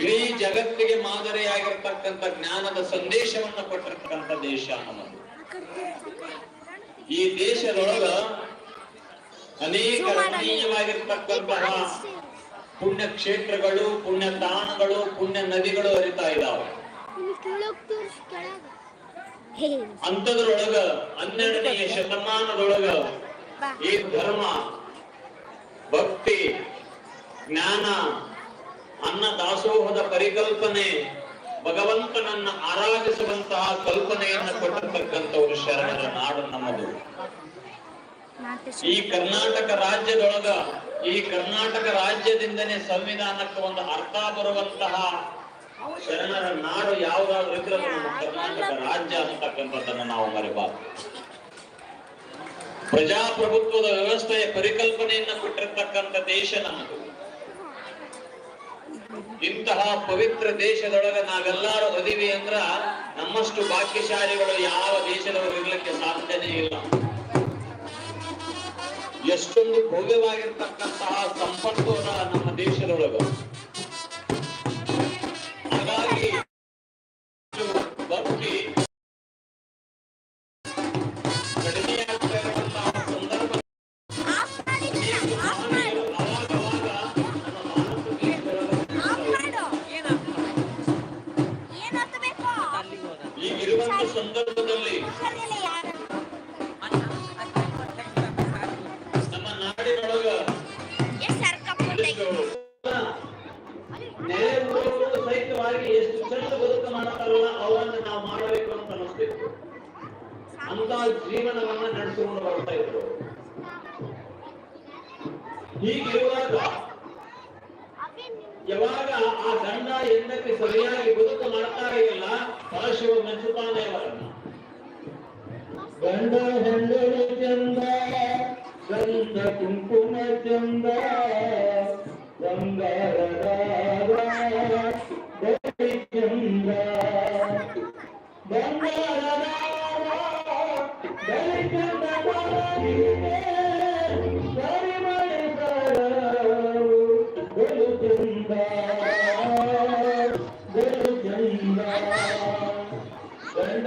ಇಡೀ ಜಗತ್ತಿಗೆ ಮಾದರಿಯಾಗಿರ್ತಕ್ಕಂಥ ಜ್ಞಾನದ ಸಂದೇಶವನ್ನ ಕೊಟ್ಟಿರ್ತಕ್ಕಂಥ ದೇಶ ನಮ್ಮದು. ಈ ದೇಶದೊಳಗ ಅನೇಕ ರಮಣೀಯವಾಗಿರ್ತಕ್ಕಂತಹ ಪುಣ್ಯ ಕ್ಷೇತ್ರಗಳು ಪುಣ್ಯ ತಾಣಗಳು ಪುಣ್ಯ ನದಿಗಳು ಹರಿತಾ ಇದಾವೆ. ಅಂತದ್ರೊಳಗ ಹನ್ನೆರಡನೆಯ ಶತಮಾನದೊಳಗ ಈ ಧರ್ಮ, ಭಕ್ತಿ, ಜ್ಞಾನ ಅನ್ನ ದಾಸೋಹದ ಪರಿಕಲ್ಪನೆ ಭಗವಂತನನ್ನ ಆರಾಧಿಸುವಂತಹ ಕಲ್ಪನೆಯನ್ನ ಕೊಟ್ಟಿರ್ತಕ್ಕಂಥವ್ರು ಶರಣರ ನಾಡು ನಮ್ಮದು. ಈ ಕರ್ನಾಟಕ ರಾಜ್ಯದೊಳಗ, ಈ ಕರ್ನಾಟಕ ರಾಜ್ಯದಿಂದನೇ ಸಂವಿಧಾನಕ್ಕೆ ಒಂದು ಅರ್ಥ ಬರುವಂತಹ ಶರಣರ ನಾಡು ಯಾವ್ದಾದ್ರು ಇದ್ರೆ ಕರ್ನಾಟಕ ರಾಜ್ಯ ಅಂತಕ್ಕಂಥದ್ದನ್ನು ನಾವು ಮರಿಬಾರ್ದು. ಪ್ರಜಾಪ್ರಭುತ್ವದ ವ್ಯವಸ್ಥೆಯ ಪರಿಕಲ್ಪನೆಯನ್ನ ಕೊಟ್ಟಿರ್ತಕ್ಕಂಥ ದೇಶ ನಮ್ಮದು. ಇಂತಹ ಪವಿತ್ರ ದೇಶದೊಳಗ ನಾವೆಲ್ಲರೂ ಅದಿವಿ ಅಂದ್ರ ನಮ್ಮಷ್ಟು ಭಾಗ್ಯಶಾಲಿಗಳು ಯಾವ ದೇಶದವರು ಇರ್ಲಿಕ್ಕೆ ಸಾಧ್ಯನೇ ಇಲ್ಲ. ಎಷ್ಟೊಂದು ಭವ್ಯವಾಗಿರ್ತಕ್ಕಂತಹ ಸಂಪತ್ತು ನಮ್ಮ ದೇಶದೊಳಗ. ಸಂದರ್ಭದಲ್ಲಿ ನಮ್ಮ ನಾಡಿನೊಳಗ ಸಹಿತವಾಗಿ ಎಷ್ಟು ಚಂದ ಬದುಕು ಮಾಡ್ತಾರಲ್ಲ ಅವನ್ನ ನಾವು ಮಾಡಬೇಕು ಅಂತ ಅನಿಸ್ತಿತ್ತು. ಅಂತ ಜೀವನವನ್ನ ನಡೆಸಿಕೊಂಡು ಬರ್ತಾ ಇದ್ರು. ಹೀಗಿರುವಾಗ ಯಾವಾಗ ಆ ಗಂಡ ಹೆಂಡತಿ ಸರಿಯಾಗಿ ಬದುಕು ಮಾಡ್ತಾ ಇಲ್ಲ ಪರಶಿವ ಅವರನ್ನ ಗಂಡ ಹೆಂಡರು ಚಂದ ಗಂಧ ಕುಂಕುಮ ಚಂದ ಬಂಗಾರದ ಬಳಿ ಚಂದ ಬಂಗಾರದ ಬಳಿ ಚಂದ ಸರಿ ಮಾಡಿದ ಬಲು ಚಂದ ಬಲು ಚಂದ ಗಂಡ